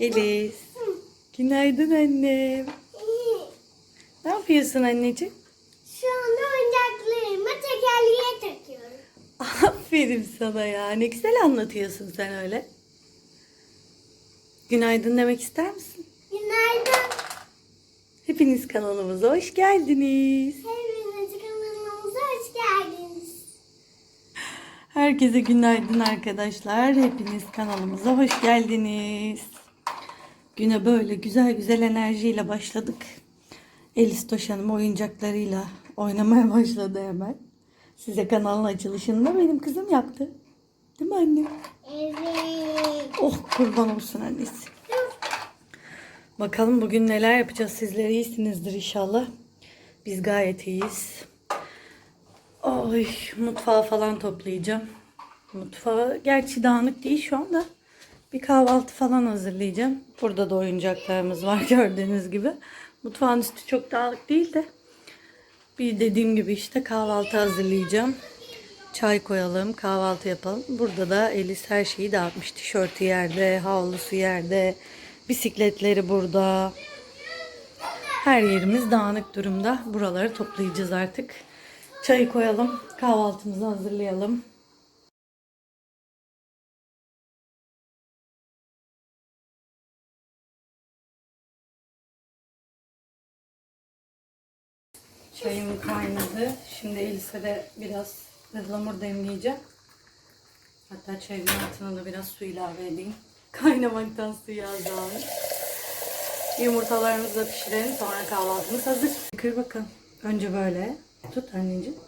Elis. Günaydın annem. Ne yapıyorsun anneciğim? Şu anda oyuncaklarımı tekerleğe takıyorum. Aferin sana ya. Ne güzel anlatıyorsun sen öyle. Günaydın demek ister misin? Günaydın. Hepiniz kanalımıza hoş geldiniz. Hepiniz kanalımıza hoş geldiniz. Herkese günaydın arkadaşlar. Hepiniz kanalımıza hoş geldiniz. Güne böyle güzel güzel enerjiyle başladık. Elis Toş Hanım oyuncaklarıyla oynamaya başladı hemen. Size kanalın açılışını da benim kızım yaptı. Değil mi annem? Evet. Oh kurban olsun annesi. Bakalım bugün neler yapacağız. Sizler iyisinizdir inşallah. Biz gayet iyiyiz. Ay mutfağı falan toplayacağım. Mutfağı gerçi dağınık değil şu anda. Bir kahvaltı falan hazırlayacağım. Burada da oyuncaklarımız var gördüğünüz gibi. Mutfağın üstü çok dağınık değil de. Bir dediğim gibi işte kahvaltı hazırlayacağım. Çay koyalım, kahvaltı yapalım. Burada da Elis her şeyi dağıtmış. Tişörtü yerde, havlusu yerde, bisikletleri burada. Her yerimiz dağınık durumda. Buraları toplayacağız artık. Çayı koyalım, kahvaltımızı hazırlayalım. Çayım kaynadı. Şimdi Elis'e de biraz ıhlamur demleyeceğim. Hatta çayın altına da biraz su ilave edeyim. Kaynamaktan suyu azalır. Yumurtalarımızı da pişirelim. Sonra kahvaltımız hazır. Kır bakalım. Önce böyle. Tut anneciğim.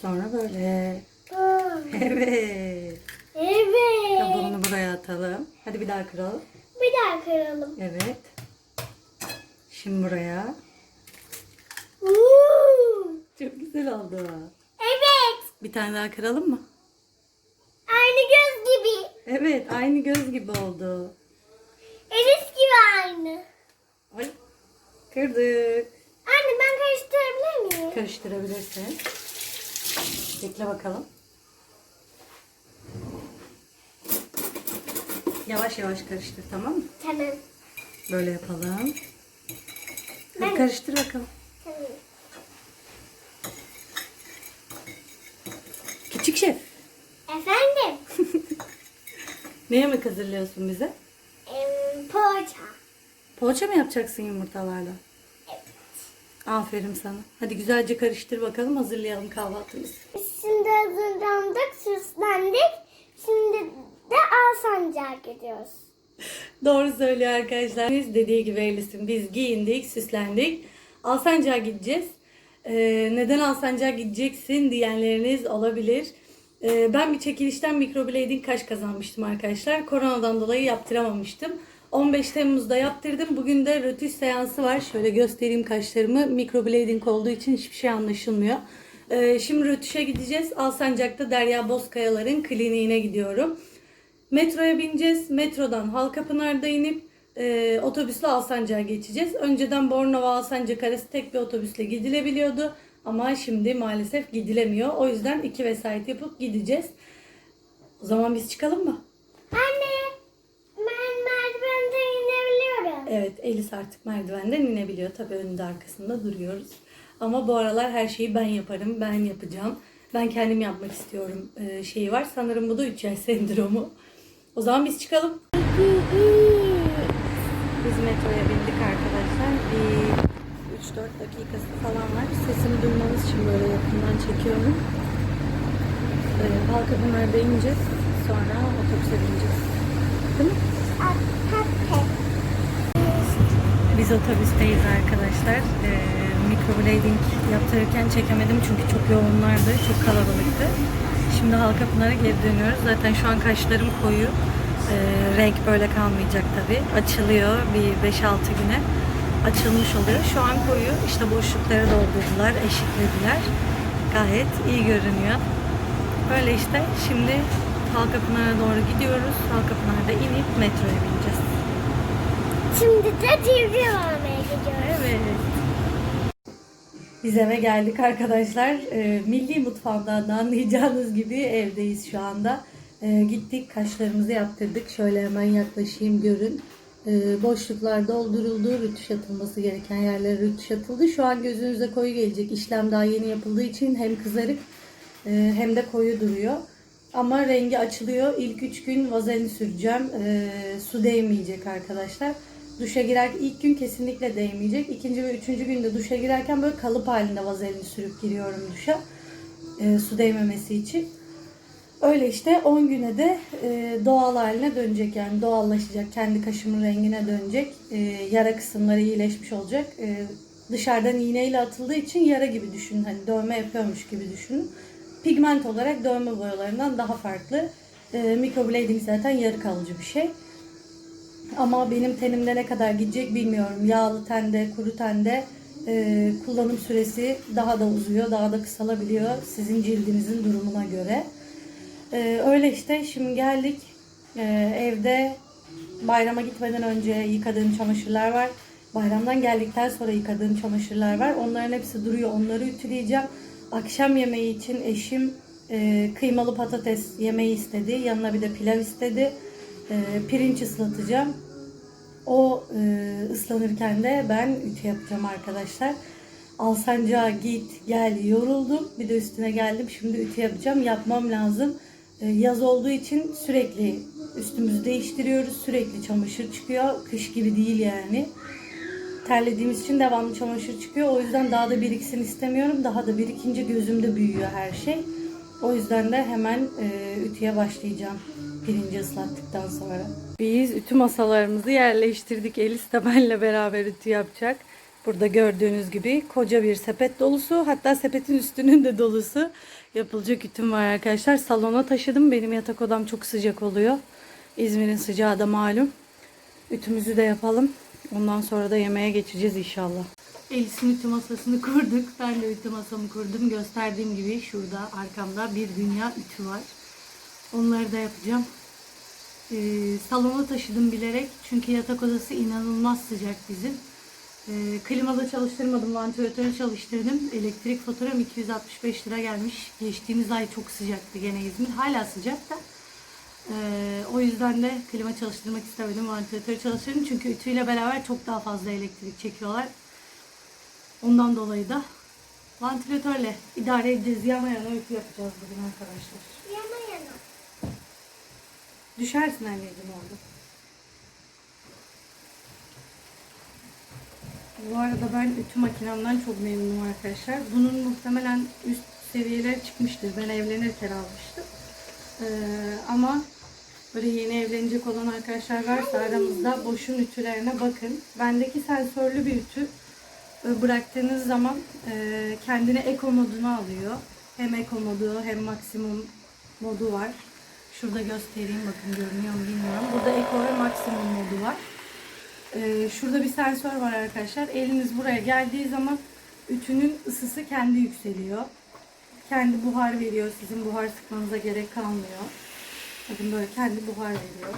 Sonra böyle. Evet. Evet. Kabuğunu buraya atalım. Hadi bir daha kıralım. Bir daha kıralım. Evet. Şimdi buraya. Çok güzel oldu. Evet. Bir tane daha kıralım mı? Aynı göz gibi. Evet, aynı göz gibi oldu. Elis gibi aynı. Ay, kırdık. Anne ben karıştırabilir miyim? Karıştırabilirsin. Bekle bakalım. Yavaş yavaş karıştır tamam mı? Tamam. Böyle yapalım. Hadi Ben- karıştır bakalım. Tamam. Küçük şef. Efendim? Ne yemek hazırlıyorsun bize? Em, poğaça. Poğaça mı yapacaksın yumurtalarla? Aferin sana. Hadi güzelce karıştır bakalım hazırlayalım kahvaltımızı. Şimdi hazırlandık, süslendik. Şimdi de Alsancak'a gidiyoruz. Doğru söylüyor arkadaşlar. Biz dediği gibi Elis'in biz giyindik, süslendik. Alsancak'a gideceğiz. Ee, neden Alsancak'a gideceksin diyenleriniz olabilir. Ee, ben bir çekilişten microblading kaş kazanmıştım arkadaşlar. Koronadan dolayı yaptıramamıştım. 15 Temmuz'da yaptırdım. Bugün de rötuş seansı var. Şöyle göstereyim kaşlarımı. Microblading olduğu için hiçbir şey anlaşılmıyor. Ee, şimdi rötuşa gideceğiz. Alsancak'ta Derya Bozkayalar'ın kliniğine gidiyorum. Metroya bineceğiz. Metrodan Halkapınar'da inip e, otobüsle Alsancak'a geçeceğiz. Önceden Bornova Alsancak arası tek bir otobüsle gidilebiliyordu. Ama şimdi maalesef gidilemiyor. O yüzden iki vesayet yapıp gideceğiz. O zaman biz çıkalım mı? Anne, ben merdivenden inebiliyorum. Evet Elis artık merdivenden inebiliyor. Tabii önünde arkasında duruyoruz. Ama bu aralar her şeyi ben yaparım. Ben yapacağım. Ben kendim yapmak istiyorum e, şeyi var. Sanırım bu da 3 yaş sendromu. O zaman biz çıkalım. Biz metroya bindik arkadaşlar. Bir 3-4 dakikası falan var. Sesini duymanız için böyle yakından çekiyorum. Ee, Halkapınar'da ineceğiz. Sonra otobüse bineceğiz. Değil mi? Biz otobüsteyiz arkadaşlar. Ee, microblading yaptırırken çekemedim çünkü çok yoğunlardı. Çok kalabalıktı. Şimdi Halkapınar'a geri dönüyoruz. Zaten şu an kaşlarım koyu. Ee, renk böyle kalmayacak tabii. Açılıyor bir 5-6 güne. Açılmış oluyor. Şu an koyu. İşte boşlukları doldurdular, eşitlediler. Gayet iyi görünüyor. Böyle işte şimdi Halkapınar'a doğru gidiyoruz. Halkapınar'da inip metroya bineceğiz. Şimdi de TV almaya gidiyoruz. Evet. Biz eve geldik arkadaşlar. Ee, milli mutfağımdan da anlayacağınız gibi evdeyiz şu anda. Ee, gittik kaşlarımızı yaptırdık. Şöyle hemen yaklaşayım görün. Ee, boşluklar dolduruldu. Rütüş atılması gereken yerlere rütüş atıldı. Şu an gözünüze koyu gelecek. İşlem daha yeni yapıldığı için hem kızarık e, hem de koyu duruyor. Ama rengi açılıyor. İlk 3 gün vazelin süreceğim. Ee, su değmeyecek arkadaşlar. Duşa girer ilk gün kesinlikle değmeyecek. İkinci ve üçüncü günde duşa girerken böyle kalıp halinde vazelini sürüp giriyorum duşa. Ee, su değmemesi için. Öyle işte 10 güne de e, doğal haline dönecek yani doğallaşacak. Kendi kaşımın rengine dönecek. E, yara kısımları iyileşmiş olacak. E, dışarıdan iğneyle atıldığı için yara gibi düşünün. Hani dövme yapıyormuş gibi düşünün. Pigment olarak dövme boyalarından daha farklı. E, microblading zaten yarı kalıcı bir şey. Ama benim tenimde ne kadar gidecek bilmiyorum. Yağlı tende, kuru tende e, kullanım süresi daha da uzuyor, daha da kısalabiliyor sizin cildinizin durumuna göre. E, öyle işte şimdi geldik E, evde bayrama gitmeden önce yıkadığım çamaşırlar var. Bayramdan geldikten sonra yıkadığım çamaşırlar var. Onların hepsi duruyor. Onları ütüleyeceğim. Akşam yemeği için eşim e, kıymalı patates yemeği istedi. Yanına bir de pilav istedi. E, pirinç ıslatacağım. O e, ıslanırken de ben ütü yapacağım arkadaşlar. Alsancak'a git gel yoruldum. Bir de üstüne geldim. Şimdi ütü yapacağım. Yapmam lazım. E, yaz olduğu için sürekli üstümüzü değiştiriyoruz. Sürekli çamaşır çıkıyor. Kış gibi değil yani. Terlediğimiz için devamlı çamaşır çıkıyor. O yüzden daha da biriksin istemiyorum. Daha da birikince gözümde büyüyor her şey. O yüzden de hemen e, ütüye başlayacağım. Pirinci ıslattıktan sonra. Biz ütü masalarımızı yerleştirdik. Elis de benle beraber ütü yapacak. Burada gördüğünüz gibi koca bir sepet dolusu hatta sepetin üstünün de dolusu yapılacak ütüm var arkadaşlar. Salona taşıdım. Benim yatak odam çok sıcak oluyor. İzmir'in sıcağı da malum. Ütümüzü de yapalım. Ondan sonra da yemeğe geçeceğiz inşallah. Elis'in ütü masasını kurduk. Ben de ütü masamı kurdum. Gösterdiğim gibi şurada arkamda bir dünya ütü var. Onları da yapacağım. Ee, salona taşıdım bilerek. Çünkü yatak odası inanılmaz sıcak bizim. Ee, klimada çalıştırmadım. Vantilatörü çalıştırdım. Elektrik faturam 265 lira gelmiş. Geçtiğimiz ay çok sıcaktı gene İzmir. Hala sıcak da. Ee, o yüzden de klima çalıştırmak istemedim. Vantilatörü çalıştırdım. Çünkü ütüyle beraber çok daha fazla elektrik çekiyorlar. Ondan dolayı da vantilatörle idare edeceğiz. Yana yana ütü yapacağız bugün arkadaşlar. Yana yana. Düşersin anneciğim orada. Bu arada ben ütü makinemden çok memnunum arkadaşlar. Bunun muhtemelen üst seviyeler çıkmıştır. Ben evlenirken almıştım. Ee, ama böyle yeni evlenecek olan arkadaşlar varsa aramızda boşun ütülerine bakın. Bendeki sensörlü bir ütü. Böyle bıraktığınız zaman e, kendine eko modunu alıyor. Hem eko modu hem maksimum modu var. Şurada göstereyim bakın görünüyor mu bilmiyorum. Burada eko ve maksimum modu var. Ee, şurada bir sensör var arkadaşlar. Eliniz buraya geldiği zaman ütünün ısısı kendi yükseliyor. Kendi buhar veriyor. Sizin buhar sıkmanıza gerek kalmıyor. Bakın böyle kendi buhar veriyor.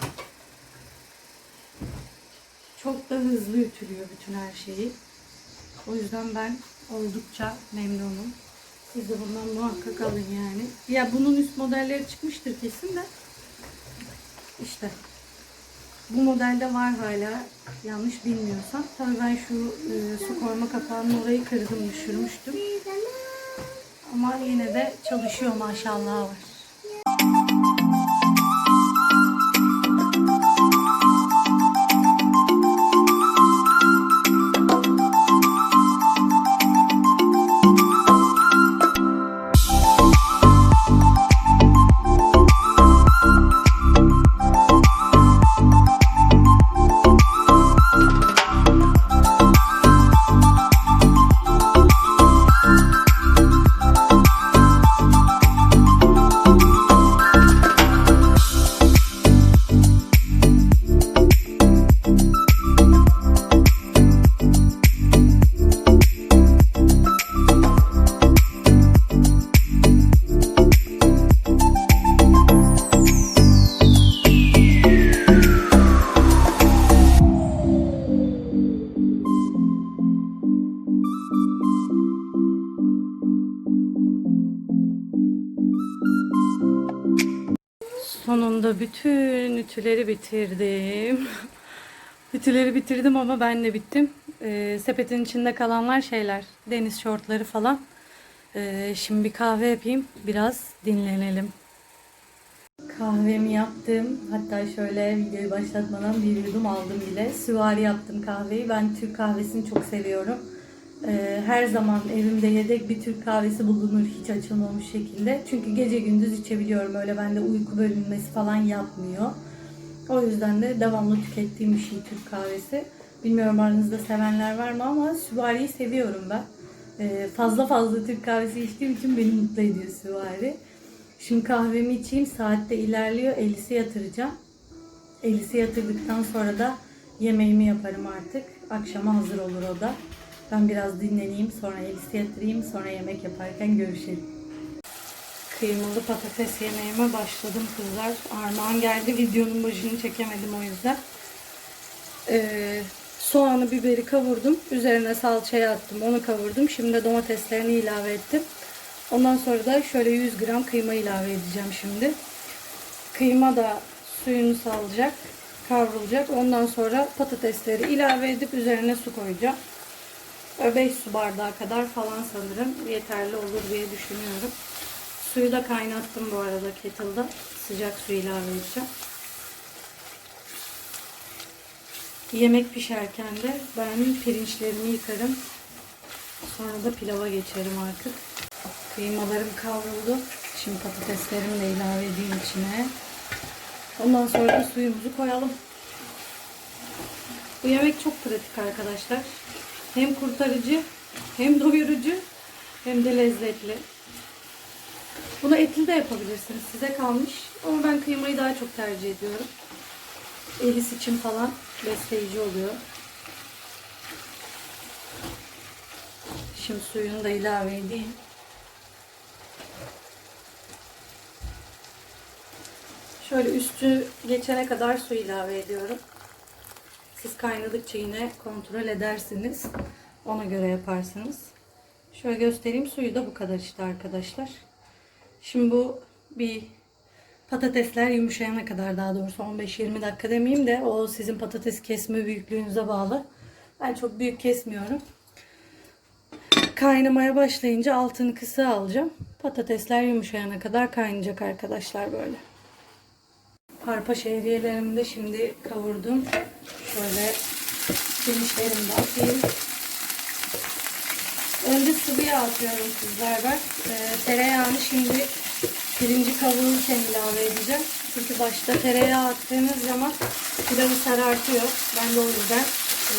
Çok da hızlı ütülüyor bütün her şeyi. O yüzden ben oldukça memnunum. Siz de bundan muhakkak alın yani. Ya bunun üst modelleri çıkmıştır kesin de. İşte bu modelde var hala yanlış bilmiyorsam. Tabii ben şu e, su koyma kapağının orayı kırdım düşürmüştüm. Ama yine de çalışıyor maşallah var. Burada bütün ütüleri bitirdim. ütüleri bitirdim ama ben de bittim. Ee, sepetin içinde kalanlar şeyler. Deniz şortları falan. Ee, şimdi bir kahve yapayım. Biraz dinlenelim. Kahvemi yaptım. Hatta şöyle videoyu başlatmadan bir yudum aldım bile. Süvari yaptım kahveyi. Ben Türk kahvesini çok seviyorum. Ee, her zaman evimde yedek bir Türk kahvesi bulunur hiç açılmamış şekilde. Çünkü gece gündüz içebiliyorum. Öyle bende uyku bölünmesi falan yapmıyor. O yüzden de devamlı tükettiğim bir şey Türk kahvesi. Bilmiyorum aranızda sevenler var mı ama süvariyi seviyorum ben. Ee, fazla fazla Türk kahvesi içtiğim için beni mutlu ediyor süvari. Şimdi kahvemi içeyim. Saatte ilerliyor. Elis'i yatıracağım. Elis'i yatırdıktan sonra da yemeğimi yaparım artık. Akşama hazır olur o da. Ben biraz dinleneyim. Sonra Elis'i yatırayım. Sonra yemek yaparken görüşelim. Kıymalı patates yemeğime başladım kızlar. Armağan geldi. Videonun başını çekemedim o yüzden. Ee, soğanı, biberi kavurdum. Üzerine salçayı attım. Onu kavurdum. Şimdi domateslerini ilave ettim. Ondan sonra da şöyle 100 gram kıyma ilave edeceğim şimdi. Kıyma da suyunu salacak, kavrulacak. Ondan sonra patatesleri ilave edip üzerine su koyacağım. 5 su bardağı kadar falan sanırım yeterli olur diye düşünüyorum. Suyu da kaynattım bu arada kettle'da. Sıcak su ilave edeceğim. Yemek pişerken de ben pirinçlerimi yıkarım. Sonra da pilava geçerim artık. Kıymalarım kavruldu. Şimdi patateslerimi de ilave edeyim içine. Ondan sonra da suyumuzu koyalım. Bu yemek çok pratik arkadaşlar. Hem kurtarıcı, hem doyurucu, hem de lezzetli. Bunu etli de yapabilirsiniz. Size kalmış. Ama ben kıymayı daha çok tercih ediyorum. Elis için falan besleyici oluyor. Şimdi suyunu da ilave edeyim. Şöyle üstü geçene kadar su ilave ediyorum. Siz kaynadıkça yine kontrol edersiniz. Ona göre yaparsınız. Şöyle göstereyim. Suyu da bu kadar işte arkadaşlar. Şimdi bu bir patatesler yumuşayana kadar daha doğrusu 15-20 dakika demeyeyim de o sizin patates kesme büyüklüğünüze bağlı. Ben çok büyük kesmiyorum. Kaynamaya başlayınca altını kısa alacağım. Patatesler yumuşayana kadar kaynayacak arkadaşlar böyle. Arpa şehriyelerimi de şimdi kavurdum. Şöyle pirinçlerimi de atayım. Önce sıvı yağ atıyorum kızlar ben. Ee, tereyağını şimdi pirinci kavururken ilave edeceğim. Çünkü başta tereyağı attığınız zaman pilavı sarartıyor. Ben de o yüzden e,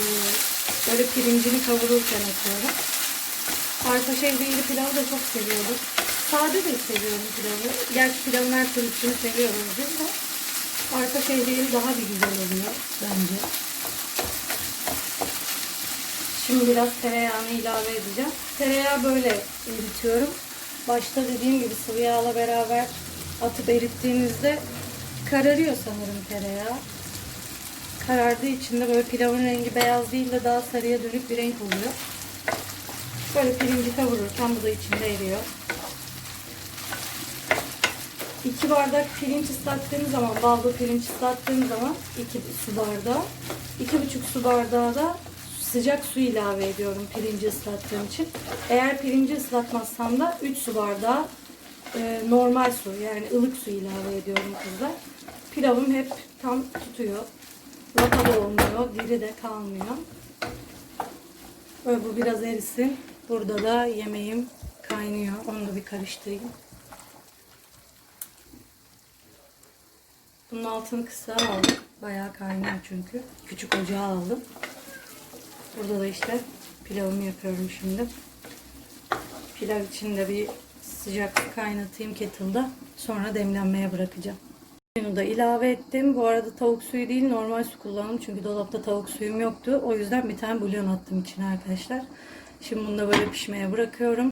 böyle pirincini kavururken atıyorum. Arpa şehriyeli pilavı da çok seviyorum. Sade de seviyorum pilavı. Gerçi pilavın her türlüsünü seviyorum biz de. Arpa şehriyeli daha bir güzel oluyor bence. Şimdi biraz tereyağını ilave edeceğim. Tereyağı böyle eritiyorum. Başta dediğim gibi sıvı yağla beraber atıp erittiğinizde kararıyor sanırım tereyağı. Karardığı için de böyle pilavın rengi beyaz değil de daha sarıya dönük bir renk oluyor. Böyle pirinci kavururken bu da içinde eriyor. 2 bardak pirinç ıslattığım zaman, baldo pirinç ıslattığım zaman 2 su bardağı, 2,5 su bardağı da sıcak su ilave ediyorum pirinci ıslattığım için. Eğer pirinci ıslatmazsam da 3 su bardağı e, normal su yani ılık su ilave ediyorum kızlar. Pilavım hep tam tutuyor. Lapa da olmuyor, diri de kalmıyor. Böyle bu biraz erisin. Burada da yemeğim kaynıyor. Onu da bir karıştırayım. Bunun altını kısa aldım. Bayağı kaynıyor çünkü. Küçük ocağa aldım. Burada da işte pilavımı yapıyorum şimdi. Pilav için de bir sıcak kaynatayım kettle'da. Sonra demlenmeye bırakacağım. Suyunu da ilave ettim. Bu arada tavuk suyu değil normal su kullandım. Çünkü dolapta tavuk suyum yoktu. O yüzden bir tane bulyon attım içine arkadaşlar. Şimdi bunu da böyle pişmeye bırakıyorum.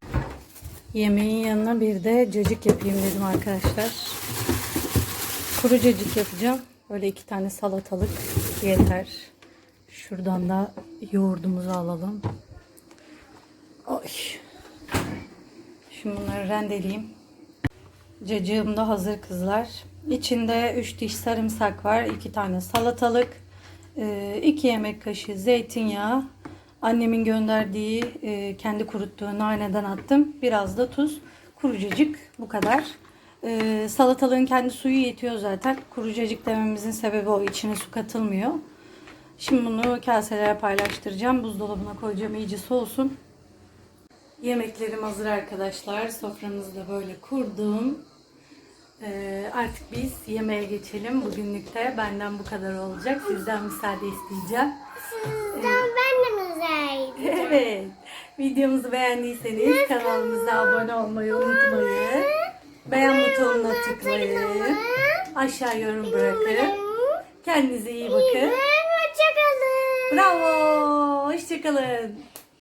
Yemeğin yanına bir de cacık yapayım dedim arkadaşlar. Kuru cacık yapacağım. Böyle iki tane salatalık yeter. Şuradan da yoğurdumuzu alalım. Oy. Şimdi bunları rendeleyeyim. Cacığım da hazır kızlar. İçinde 3 diş sarımsak var. 2 tane salatalık. 2 yemek kaşığı zeytinyağı. Annemin gönderdiği e, kendi kuruttuğu naneden attım. Biraz da tuz. Kurucacık bu kadar. E, salatalığın kendi suyu yetiyor zaten. Kurucacık dememizin sebebi o. İçine su katılmıyor. Şimdi bunu kaselere paylaştıracağım. Buzdolabına koyacağım iyice soğusun. Yemeklerim hazır arkadaşlar. Soframızı da böyle kurdum. Ee, artık biz yemeğe geçelim. Bugünlük de benden bu kadar olacak. Sizden müsaade isteyeceğim. Sizden ben de müzeydim. Evet. Videomuzu beğendiyseniz kanalımıza abone olmayı unutmayın. Beğen butonuna tıklayın. Aşağı yorum bırakın. Kendinize iyi bakın. Hoşçakalın. Bravo. Hoşçakalın.